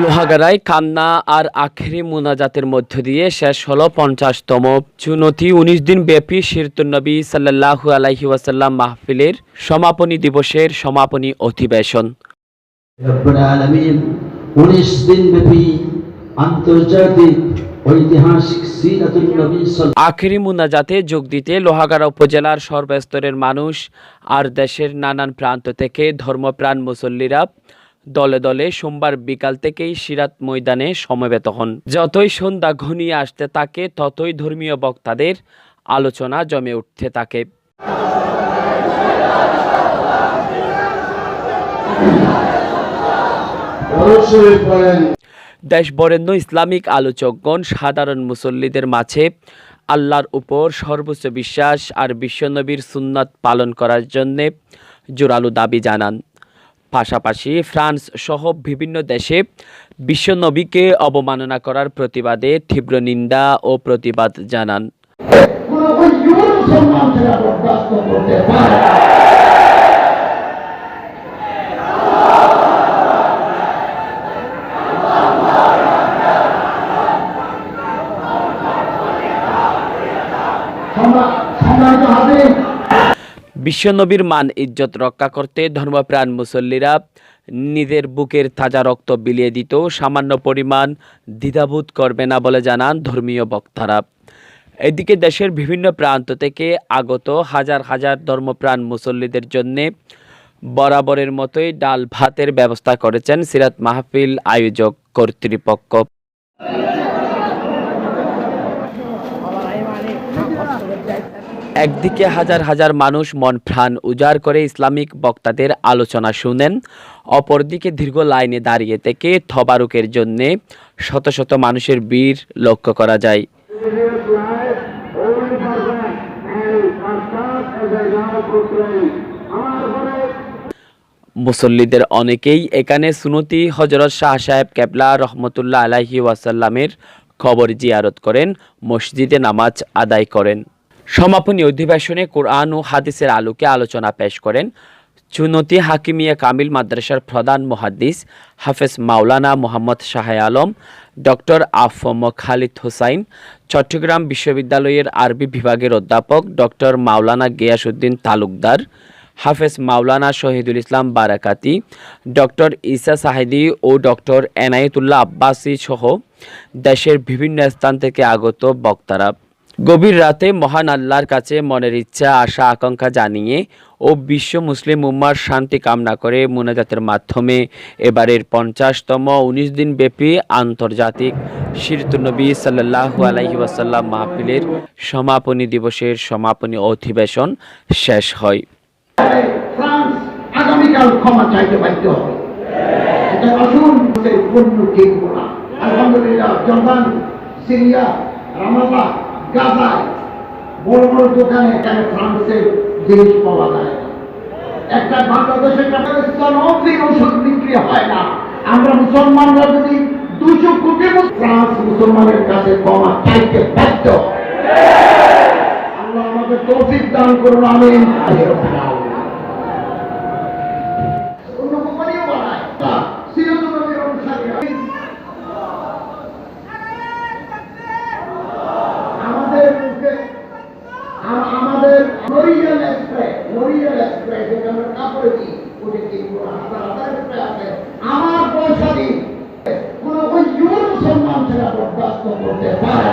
লোহাগাড়ায় কান্না আর আখেরি মোনাজাতের মধ্য দিয়ে শেষ হলো পঞ্চাশতম চুনতি উনিশ দিন ব্যাপী শিরতুন্নবী সাল্লাহু আলাইহি ওয়াসাল্লাম মাহফিলের সমাপনী দিবসের সমাপনী অধিবেশন। উনিশ দিন ব্যাপী আন্তর্জাতিক ঐতিহাসিক সিরাতুল নবী আখেরি মোনাজাতে যোগ দিতে লোহাগাড়া উপজেলার সর্বস্তরের মানুষ আর দেশের নানান প্রান্ত থেকে ধর্মপ্রাণ মুসল্লিরা দলে দলে সোমবার বিকাল থেকেই সিরাত ময়দানে সমবেত হন। যতই সন্ধ্যা ঘনিয়ে আসতে থাকে ততই ধর্মীয় বক্তাদের আলোচনা জমে উঠতে থাকে। দেশ বরেণ্য ইসলামিক আলোচকগণ সাধারণ মুসল্লিদের মাঝে আল্লাহর উপর সর্বোচ্চ বিশ্বাস আর বিশ্বনবীর সুন্নাত পালন করার জন্যে জোরালো দাবি জানান। পাশাপাশি ফ্রান্স সহ বিভিন্ন দেশে বিশ্বনবীকে অবমাননা করার প্রতিবাদে তীব্র নিন্দা ও প্রতিবাদ জানান কোন ওইগুলো মুসলমান ছেলে বরদাস্ত করতে পারে না। সম্রা- সম্মানিত হাজির বিশ্বনবীর মান ইজ্জত রক্ষা করতে ধর্মপ্রাণ মুসল্লিরা নিজের বুকের তাজা রক্ত বিলিয়ে দিত সামান্য পরিমাণ দ্বিধাবোধ করবে না বলে জানান ধর্মীয় বক্তারা। এদিকে দেশের বিভিন্ন প্রান্ত থেকে আগত হাজার হাজার ধর্মপ্রাণ মুসল্লিদের জন্যে বরাবরের মতোই ডাল ভাতের ব্যবস্থা করেছেন সিরাত মাহফিল আয়োজক কর্তৃপক্ষ। একদিকে হাজার হাজার মানুষ মন প্রাণ উজাড় করে ইসলামিক বক্তাদের আলোচনা শুনেন, অপরদিকে দীর্ঘ লাইনে দাঁড়িয়ে থেকে থবারুকের জন্য শত শত মানুষের বীর লক্ষ্য করা যায়। মুসল্লিদের অনেকেই এখানে সুনতি হজরত শাহ সাহেব কেবলা রহমতুল্লাহ আলাহি ওয়াসাল্লামের খবর জিয়ারত করেন, মসজিদে নামাজ আদায় করেন। সমাপনী অধিবেশনে কোরআন ও হাদিসের আলোকে আলোচনা পেশ করেন চুনতি হাকিমিয়া কামিল মাদ্রাসার প্রধান মুহাদ্দিস হাফেজ মাওলানা মোহাম্মদ শাহ আলম, ডক্টর আফম খালিদ হোসাইন, চট্টগ্রাম বিশ্ববিদ্যালয়ের আরবি বিভাগের অধ্যাপক ডক্টর মাওলানা গিয়াসউদ্দিন তালুকদার, হাফেজ মাওলানা শহীদুল ইসলাম বারাকাতি, ডক্টর ইসা সাহেদি ও ডক্টর এনায়েতুল্লাহ আব্বাসি সহ দেশের বিভিন্ন স্থান থেকে আগত বক্তারা। গভীর রাতে মহান আল্লাহর কাছে মনের ইচ্ছা, আশা, আকাঙ্ক্ষা জানিয়ে ও বিশ্ব মুসলিম উম্মার শান্তি কামনা করে মোনাজাতের মাধ্যমে এবারের পঞ্চাশতম উনিশ দিন ব্যাপী আন্তর্জাতিক শিরতুনবী সাল্লাহু আলাইহি ওয়াসাল্লাম মাহফিলের সমাপনী দিবসের সমাপনী অধিবেশন শেষ হয়। আলহামদুলিল্লাহ জর্দান সিরিয়া বড় বড় দোকানে ফ্রান্সের জিনিস পাওয়া যায় একটা ওষুধ বিক্রি হয় না। আমরা মুসলমানরা যদি দুশো কোটি ফ্রান্স মুসলমানের কাছে ক্ষমা চাইতে বাধ্য। আল্লাহ আমাদের তৌফিক দান করুন, আমিন। বরদাস্ত করতে পারে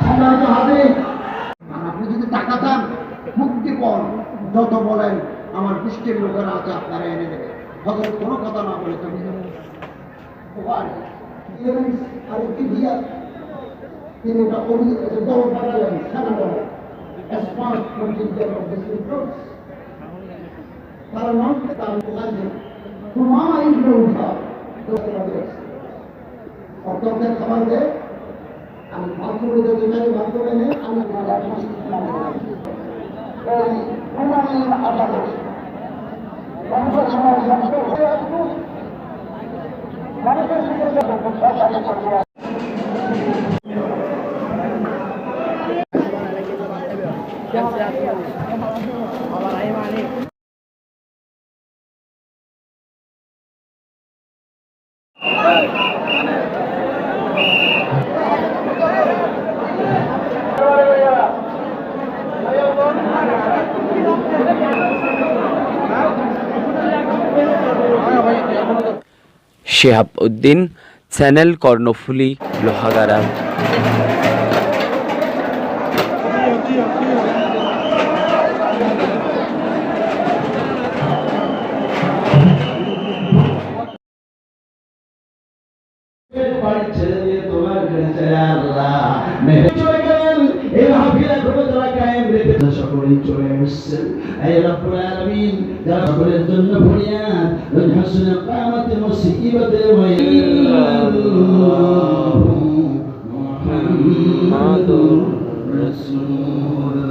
সম্মানিত হাজির আপনি যদি যত বলেন আমার বৃষ্টির লোকেরা আছে আপনারা এনে দেবে হজরত কোনো কথা না বলে তুমি আরেকটি দিয়া তিনি এটা অভিযোগ দল পাঠালেন সেনা দল as part contingent of this. তারা বলছেন তোমার ইন্দ্র উঠা অর্থকের খাবার দেয় আমি করে যদি চাই করে নেই আমি হুমায়ুন আদালত শেহাব উদ্দিন চ্যানেল কর্ণফুলি লোহাগাড়া। বাড়ি ছেড়ে দিয়ে তোমার কাছে আল্লাহ। চলে গেলেন এই মাহফিলে কোনো তারা কায়েম রেখে সকলেই চলে এসেছেন এই রব্বুল আলামিন যারা সকলের জন্য ফরিয়াদ ওই হাসনে কিয়ামতে মুসিবতে মুহাম্মাদুর রাসূলুল্লাহ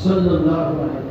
সাল্লাল্লাহু আলাইহি